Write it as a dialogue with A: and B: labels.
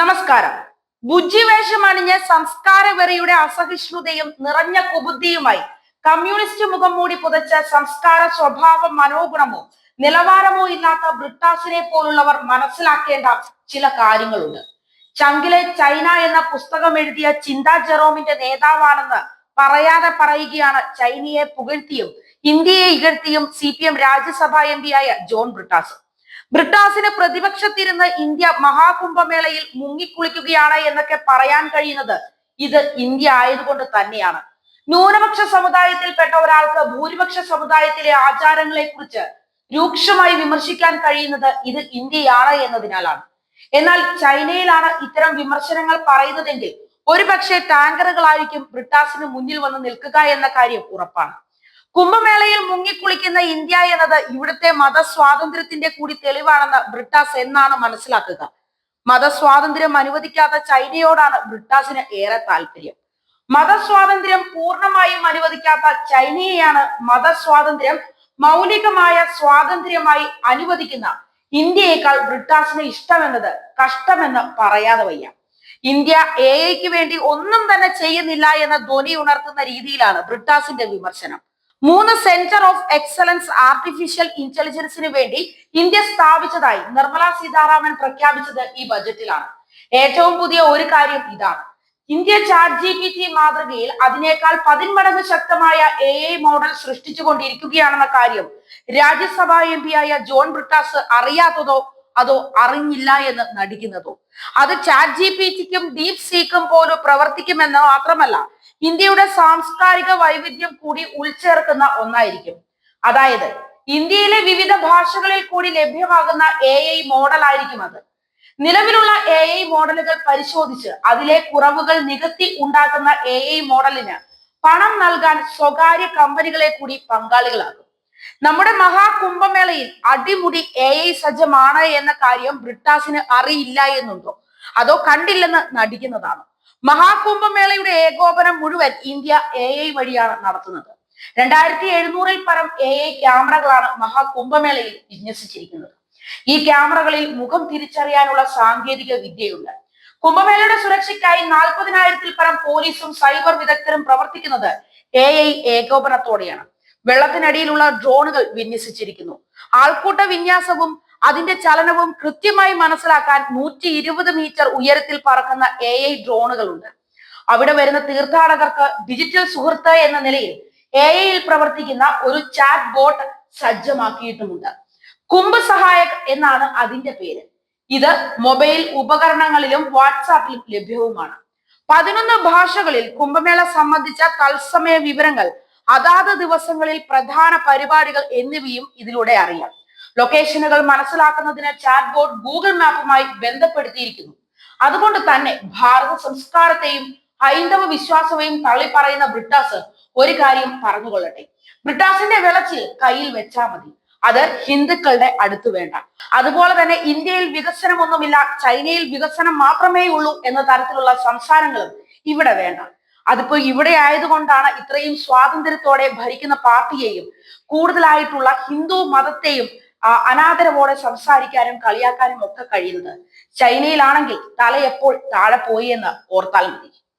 A: നമസ്കാരം. ബുജ്ജിവേഷം അണിഞ്ഞ് സംസ്കാര വെറിയുടെ അസഹിഷ്ണുതയും നിറഞ്ഞ കുബുദ്ധിയുമായി കമ്മ്യൂണിസ്റ്റ് മുഖം മൂടി പുതച്ച സംസ്കാര സ്വഭാവ മനോഗുണമോ നിലവാരമോ ഇല്ലാത്ത ബ്രിട്ടാസിനെ പോലുള്ളവർ മനസ്സിലാക്കേണ്ട ചില കാര്യങ്ങളുണ്ട്. ചങ്കിലെ ചൈന എന്ന പുസ്തകം എഴുതിയ ചിന്താ ജെറോമിന്റെ നേതാവാണെന്ന് പറയാതെ പറയുകയാണ് ചൈനയെ പുകഴ്ത്തിയും ഇന്ത്യയെ ഇകഴ്ത്തിയും C P M Rajya Sabha M ആയ ജോൺ ബ്രിട്ടാസ്. ബ്രിട്ടാസിന് പ്രതിപക്ഷത്തിരുന്ന് ഇന്ത്യ മഹാകുംഭമേളയിൽ മുങ്ങിക്കുളിക്കുകയാണ് എന്നൊക്കെ പറയാൻ കഴിയുന്നത് ഇത് ഇന്ത്യ ആയതുകൊണ്ട് തന്നെയാണ്. ന്യൂനപക്ഷ സമുദായത്തിൽപ്പെട്ട ഒരാൾക്ക് ഭൂരിപക്ഷ സമുദായത്തിലെ ആചാരങ്ങളെ കുറിച്ച് രൂക്ഷമായി വിമർശിക്കാൻ കഴിയുന്നത് ഇത് ഇന്ത്യയാണ് എന്നതിനാലാണ്. എന്നാൽ ചൈനയിലാണ് ഇത്തരം വിമർശനങ്ങൾ പറയുന്നതെങ്കിൽ ഒരുപക്ഷെ ടാങ്കറുകളായിരിക്കും ബ്രിട്ടാസിന് മുന്നിൽ വന്ന് നിൽക്കുക എന്ന കാര്യം ഉറപ്പാണ്. കുംഭമേളയിൽ മുങ്ങിക്കുളിക്കുന്ന ഇന്ത്യ എന്നത് ഇവിടുത്തെ മതസ്വാതന്ത്ര്യത്തിന്റെ കൂടി തെളിവാണെന്ന് ബ്രിട്ടാസ് എന്നാണ് മനസ്സിലാക്കുക. മതസ്വാതന്ത്ര്യം അനുവദിക്കാത്ത ചൈനയോടാണ് ബ്രിട്ടാസിന് ഏറെ താല്പര്യം. മതസ്വാതന്ത്ര്യം പൂർണമായും അനുവദിക്കാത്ത ചൈനയെയാണ് മതസ്വാതന്ത്ര്യം മൗലികമായ സ്വാതന്ത്ര്യമായി അനുവദിക്കുന്ന ഇന്ത്യയേക്കാൾ ബ്രിട്ടാസിന് ഇഷ്ടമെന്നത് കഷ്ടമെന്ന് പറയാതെ വയ്യ. ഇന്ത്യ എ വേണ്ടി ഒന്നും തന്നെ ചെയ്യുന്നില്ല എന്ന ധ്വനി ഉണർത്തുന്ന രീതിയിലാണ് ബ്രിട്ടാസിന്റെ വിമർശനം. മൂന്ന് സെന്റർ ഓഫ് എക്സലൻസ് ആർട്ടിഫിഷ്യൽ ഇന്റലിജൻസിന് വേണ്ടി ഇന്ത്യ സ്ഥാപിച്ചതായി നിർമ്മല സീതാരാമൻ പ്രഖ്യാപിച്ചത് ഈ ബജറ്റിലാണ്. ഏറ്റവും പുതിയ ഒരു കാര്യം ഇതാണ്. India chat G P T മാതൃകയിൽ അതിനേക്കാൾ പതിന്മടങ്ങ് ശക്തമായ എ ഐ മോഡൽ സൃഷ്ടിച്ചുകൊണ്ടിരിക്കുകയാണെന്ന കാര്യം രാജ്യസഭാ എം ആയ ജോൺ ബ്രിട്ടാസ് അറിയാത്തതോ അതോ അറിഞ്ഞില്ല എന്ന് നടിക്കുന്നതോ? അത് ചാറ്റ് ജി പി ടിക്കും ഡീപ് സീക്കും പോലും പ്രവർത്തിക്കുമെന്ന് മാത്രമല്ല ഇന്ത്യയുടെ സാംസ്കാരിക വൈവിധ്യം കൂടി ഉൾച്ചേർക്കുന്ന ഒന്നായിരിക്കും. അതായത് ഇന്ത്യയിലെ വിവിധ ഭാഷകളിൽ കൂടി ലഭ്യമാകുന്ന എ ഐ മോഡൽ ആയിരിക്കും അത്. നിലവിലുള്ള എ ഐ മോഡലുകൾ പരിശോധിച്ച് അതിലെ കുറവുകൾ നികത്തി ഉണ്ടാക്കുന്ന എ ഐ മോഡലിന് പണം നൽകാൻ സ്വകാര്യ കമ്പനികളെ കൂടി പങ്കാളികളാകും നമ്മുടെ മഹാകുംഭമേളയിൽ അടിമുടി എ ഐ സജ്ജമാണ് എന്ന കാര്യം ബ്രിട്ടാസിന് അറിയില്ല എന്നുണ്ടോ? അതോ കണ്ടില്ലെന്ന് നടിക്കുന്നതാണോ? മഹാകുംഭമേളയുടെ ഏകോപനം മുഴുവൻ ഇന്ത്യ എ ഐ വഴിയാണ് നടത്തുന്നത്. രണ്ടായിരത്തി എഴുന്നൂറിൽ പരം എ ഐ ക്യാമറകളാണ് മഹാകുംഭമേളയിൽ വിന്യസിച്ചിരിക്കുന്നത്. ഈ ക്യാമറകളിൽ മുഖം തിരിച്ചറിയാനുള്ള സാങ്കേതിക വിദ്യയുണ്ട്. കുംഭമേളയുടെ സുരക്ഷയ്ക്കായി നാൽപ്പതിനായിരത്തിൽ പരം പോലീസും സൈബർ വിദഗ്ധരും പ്രവർത്തിക്കുന്നത് എ ഐ ഏകോപനത്തോടെയാണ്. വെള്ളത്തിനടിയിലുള്ള ഡ്രോണുകൾ വിന്യസിച്ചിരിക്കുന്നു. ആൾക്കൂട്ട വിന്യാസവും അതിന്റെ ചലനവും കൃത്യമായി മനസ്സിലാക്കാൻ നൂറ്റി ഇരുപത് മീറ്റർ ഉയരത്തിൽ പറക്കുന്ന എ ഐ ഡ്രോണുകളുണ്ട്. അവിടെ വരുന്ന തീർത്ഥാടകർക്ക് ഡിജിറ്റൽ സുഹൃത്ത് എന്ന നിലയിൽ എ ഐയിൽ പ്രവർത്തിക്കുന്ന ഒരു ചാറ്റ് ബോട്ട് സജ്ജമാക്കിയിട്ടുമുണ്ട്. കുംഭ സഹായക് എന്നാണ് അതിന്റെ പേര്. ഇത് മൊബൈൽ ഉപകരണങ്ങളിലും വാട്സാപ്പിലും ലഭ്യവുമാണ്. പതിനൊന്ന് ഭാഷകളിൽ കുംഭമേള സംബന്ധിച്ച തത്സമയ വിവരങ്ങൾ അതാത് ദിവസങ്ങളിൽ പ്രധാന പരിപാടികൾ എന്നിവയും ഇതിലൂടെ അറിയാം. ലൊക്കേഷനുകൾ മനസ്സിലാക്കുന്നതിന് ചാറ്റ് ബോട്ട് ഗൂഗിൾ മാപ്പുമായി ബന്ധപ്പെടുത്തിയിരിക്കുന്നു. അതുകൊണ്ട് തന്നെ ഭാരത സംസ്കാരത്തെയും ഹൈന്ദവ വിശ്വാസവും തള്ളിപ്പറയുന്ന ബ്രിട്ടാസ് ഒരു കാര്യം പറഞ്ഞുകൊള്ളട്ടെ. ബ്രിട്ടാസിന്റെ വിളച്ചിൽ കയ്യിൽ വെച്ചാൽ മതി. അത് ഹിന്ദുക്കളുടെ അടുത്ത് വേണ്ട. അതുപോലെ തന്നെ ഇന്ത്യയിൽ വികസനമൊന്നുമില്ല ചൈനയിൽ വികസനം മാത്രമേ ഉള്ളൂ എന്ന തരത്തിലുള്ള സംസാരങ്ങളും ഇവിടെ വേണ്ട. അതിപ്പോ ഇവിടെ ആയതുകൊണ്ടാണ് ഇത്രയും സ്വാതന്ത്ര്യത്തോടെ ഭരിക്കുന്ന പാർട്ടിയെയും കൂടുതലായിട്ടുള്ള ഹിന്ദു മതത്തെയും അനാദരവോടെ സംസാരിക്കാനും കളിയാക്കാനും ഒക്കെ കഴിയുന്നത് ചൈനയിലാണെങ്കിൽ തല എപ്പോൾ താഴെ പോയി എന്ന് ഓർത്താൽ മതി.